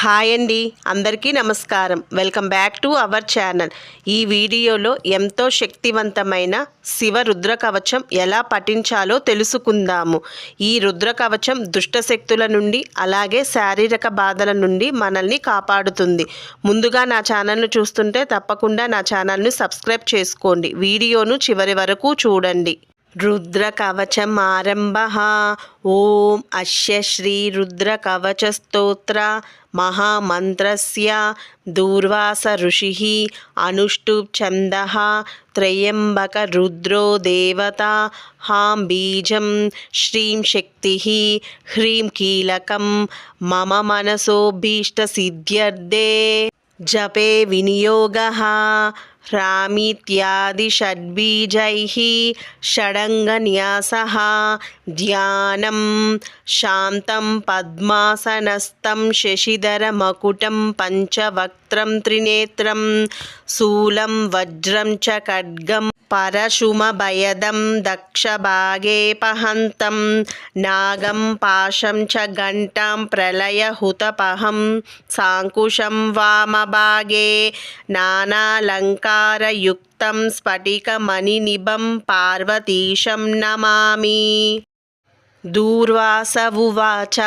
Hi అండి. అందరికీ నమస్కారం. Welcome back to our channel. ఈ వీడియోలో ఎంతో శక్తివంతమైన శివ రుద్ర కవచం ఎలా పఠించాలో తెలుసుకుందాము. ఈ రుద్ర కవచం దుష్టశక్తుల నుండి అలాగే శారీరక బాధల నుండి మనల్ని కాపాడుతుంది. ముందుగా నా ఛానల్ను చూస్తుంటే తప్పకుండా నా ఛానల్ను సబ్స్క్రైబ్ చేసుకోండి. వీడియోను చివరి వరకు చూడండి. రుద్రకవచం ఆరంభ ఓం అస్య శ్రీ రుద్రకవచస్తోత్ర మహామంత్రస్య దూర్వాస ఋషి అనుష్టుప్ ఛంద త్రయంబక రుద్రో దేవత హాం బీజం శ్రీం శక్తి హ్రీం रामित्यादिषड्बीजैः षडङ्गन्यासः ध्यानं शान्तं पद्मासनस्तं शशिधरमकुटं पञ्चवक्त्रं त्रिनेत्रं शूलं वज्रं च खड्गं परशुमभयदं दक्षभागेपहन्तं नागं पाशं च घण्टां प्रलयहुतपहं साङ्कुशं वामभागे नानालङ्कारयुक्तं स्फटिकमणिनिभं पार्वतीशं नमामि दूर्वास उवाच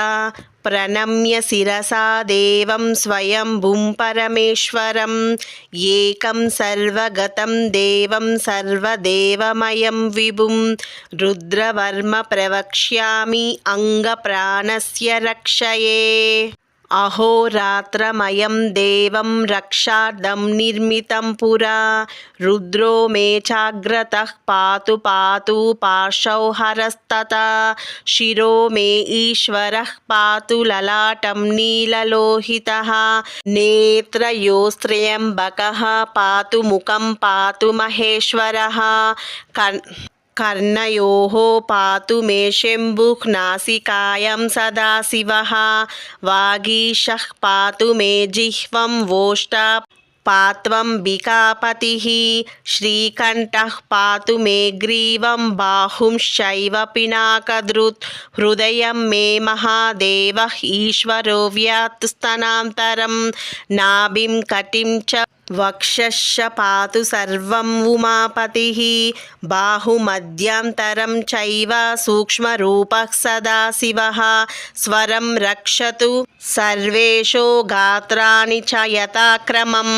ప్రణమ్య శిరసా దేవం స్వయంభుం పరమేశ్వరం ఏకం సర్వగతం దేవం సర్వదేవమయం విభుం రుద్రవర్మ ప్రవక్ష్యామి అంగప్రాణస్య రక్షయే అహోరాత్రమయం దేవం రక్షార్థం నిర్మితం పురా. రుద్రో మే చాగ్రత పాతు పాతు పార్శ్వౌ హరస్తత శిరో మే ఈశ్వర పాతు లలాటం నీలలోహిత. నేత్రయోస్త్రయంబక పాతు ముఖం పాతు మహేశ్వర. కన్ कर्णयोः पातु मे शम्भुः नासिकायं सदाशिवः वागीशः पातु मे जिह्वं वोष्टा पात्वम्बिकापतिः श्रीकण्ठः पातु मे ग्रीवं बाहुंश्चैव पिनाकदृत् हृदयं मे महादेवः ईश्वरो व्यात्स्तनान्तरं नाभिं कटिं च వక్షశ పాతు సర్వం ఉమాపతి. బాహుమధ్యాంతరం చైవ సూక్ష్మరూప సదాశివ స్వరం రక్షతు. సర్వేషో గాత్రాణి చ యథాక్రమం.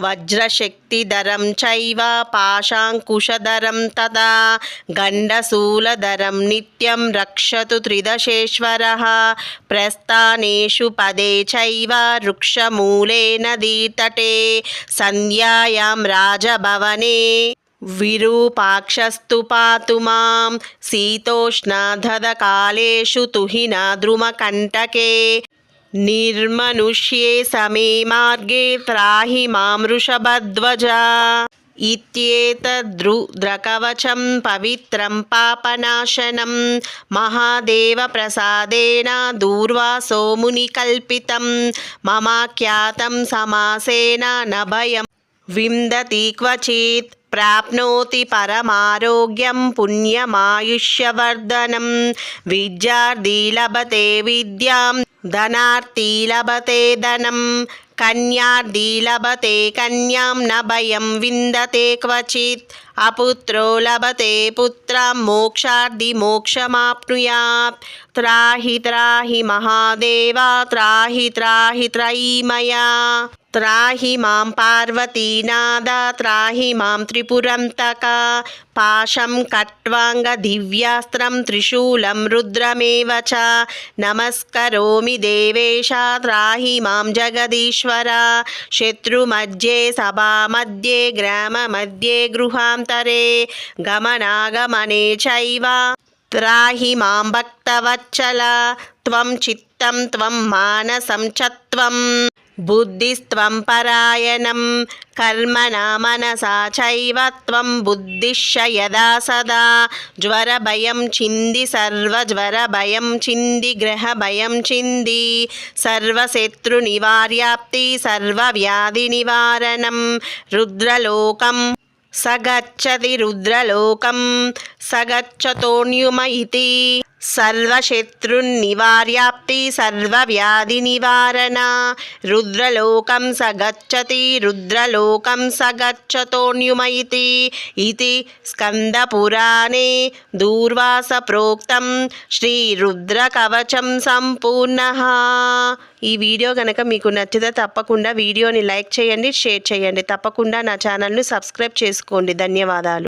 వజ్రశక్తిధరం చైవ పాశాంకుశధరం తదా. గండశూలధరం నిత్యం రక్షతు త్రిదశేశ్వర. ప్రస్థానేషు పదే చైవ వృక్షమూలే నదీతటే. సంధ్యాయాం రాజభవనే. విరూపాక్షస్తు పాతు మాం. శీతోష్ణాధదకాలేషు తుహినాద్రుమకంటకే నిర్మనుష్యే సమే మార్గే త్రాహి మామృషభధ్వజ ఇత్యేతద్రుద్రకవచం పవిత్రం పాపనాశనం మహాదేవ ప్రసాదేన దూర్వాసో మునికల్పితం మమాఖ్యాతం సమాసేన నభయం విందతి క్వచిత్ ప్రాప్నోతి పరమారోగ్యం పుణ్యమాయుష్యవర్ధనం విద్యార్థి లభతే విద్యాం ధనార్థీ లభతే ధనం కన్యార్థీ లభతే కన్యాం న భయం విందతే క్వచిత్. అపుత్రో లభతే పుత్రం మోక్షార్థి మోక్షమాప్నుయాత్. త్రాహి త్రాహి మహాదేవా త్రాహి త్రాహి త్రైమయా. త్రాహి మాం పార్వతీనాద త్రాహి మాం త్రిపురంతక పాశం కట్వాంగ దివ్యాస్త్రం త్రిశూలం రుద్రమేవ చ. నమస్కరోమి దేవేశ త్రాహి మాం జగదీశ్వర. శత్రుమధ్యే సభామధ్యే గ్రామమధ్యే గృహాంత అంతరే గమనాగమనే చైవ. త్రాహి మాం భక్తవత్సల త్వం చిత్తం త్వం మానసం చత్వం. బుద్ధిస్త్వం పరాయణం కర్మణా మనసా చైవ త్వం బుద్ధిశ యదా సదా. జ్వరభయం చింది సర్వజ్వరభయం చింది గ్రహభయం చింది. సర్వశత్రు నివార్యాప్తి సర్వవ్యాధి నివారణం రుద్రలోకం. సగచ్చది రుద్రలోకం సగచ్చతోన్యుమైతి సర్వశత్రున్నివార్యాప్తి సర్వవ్యాధి నివారణ రుద్రలోకం స గచ్చతి రుద్రలోకం స గచ్చతోన్యుమైతి ఇది స్కందపురాణే దూర్వాస ప్రోక్తం శ్రీరుద్రకవచం సంపూర్ణ. ఈ వీడియో కనుక మీకు నచ్చితే తప్పకుండా వీడియోని లైక్ చేయండి షేర్ చేయండి. తప్పకుండా నా ఛానల్ను సబ్స్క్రైబ్ చేసుకోండి. ధన్యవాదాలు.